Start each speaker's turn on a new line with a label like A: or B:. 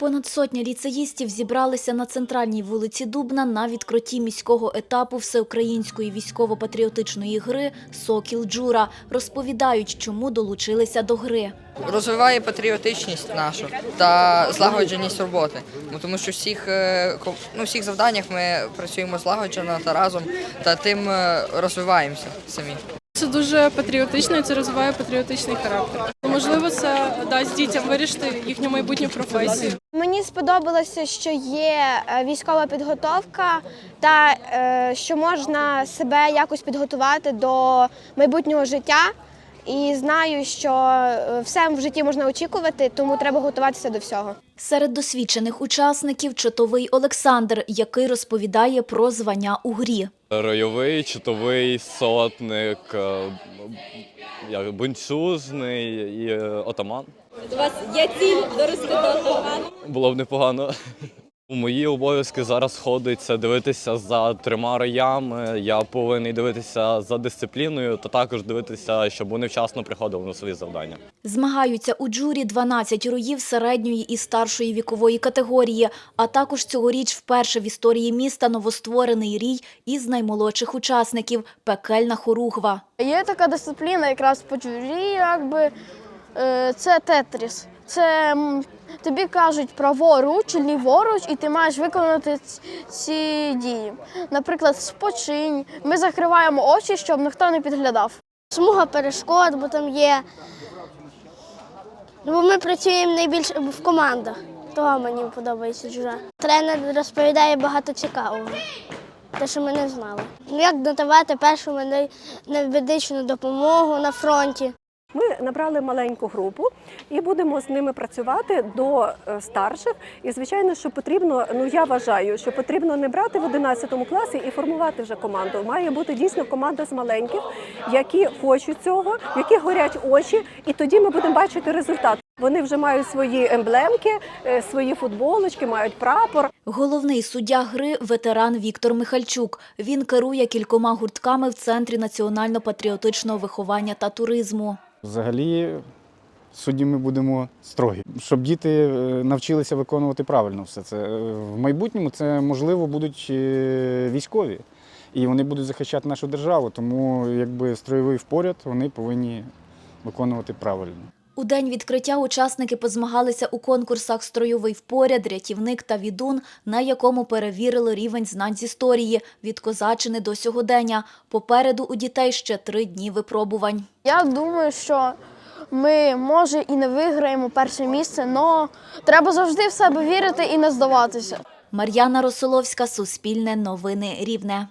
A: Понад сотня ліцеїстів зібралися на центральній вулиці Дубна на відкритті міського етапу всеукраїнської військово-патріотичної гри «Сокіл Джура». Розповідають, чому долучилися до гри.
B: розвиває патріотичність нашу та злагодженість роботи. Ну, тому що всіх, е, ну, всіх завданнях ми працюємо злагоджено та разом, та тим е, розвиваємося самі.
C: Це дуже патріотично і це розвиває патріотичний характер. Можливо, це дасть дітям вирішити їхню майбутню професію.
D: Мені сподобалося, що є е, військова підготовка та е, що можна себе якось підготувати до майбутнього життя. І знаю, що е, все в житті можна очікувати, тому треба готуватися до всього.
A: Серед досвідчених учасників чотовий Олександр, який розповідає про звання у грі.
E: Ройовий, чотовий, сотник, бунчужний і отаман.
F: У вас є ціль дорости до отамана?
E: Було б непогано. У мої обов'язки зараз входить це дивитися за трьома роями. Я повинен дивитися за дисципліною, та також дивитися, щоб вони вчасно приходили на свої завдання.
A: Змагаються у джурі 12 роїв середньої і старшої вікової категорії, а також цьогоріч вперше в історії міста новостворений рій із наймолодших учасників – пекельна хоругва.
G: Є така дисципліна якраз по журі, якби це тетріс. Це тобі кажуть праворуч, ліворуч, і ти маєш виконати ці дії. Наприклад, спочинь. Ми закриваємо очі, щоб ніхто не підглядав.
D: Смуга перешкод, бо там є. Бо ми працюємо найбільше в командах. Того мені подобається джура. Тренер розповідає багато цікавого. Те, що ми не знали. Ну, як надавати першу меди- медичну допомогу на фронті.
H: Ми набрали маленьку групу і будемо з ними працювати до е, старших. І звичайно, що потрібно, ну я вважаю, що потрібно не брати в 11 класі і формувати вже команду. Має бути дійсно команда з маленьких, які хочуть цього, яких горять очі, і тоді ми будемо бачити результат. Вони вже мають свої емблемки, е, свої футболочки, мають прапор.
A: Головний суддя гри – ветеран Віктор Михальчук. Він керує кількома гуртками в Центрі національно-патріотичного виховання та туризму.
I: Взагалі, судді ми будемо строгі, щоб діти е, навчилися виконувати правильно все це. Е, В майбутньому це можливо будуть е, військові, і вони будуть захищати нашу державу. Тому якби строєвий впоряд вони повинні виконувати правильно.
A: У день відкриття учасники позмагалися у конкурсах «Стройовий впоряд», «Рятівник» та «Відун», на якому перевірили рівень знань з історії від козачини до сьогодення. Попереду у дітей ще три дні випробувань.
G: Я думаю, що ми, може, і не виграємо перше місце, але треба завжди в себе вірити і не здаватися.
A: Мар'яна Росоловська, Суспільне новини Рівне.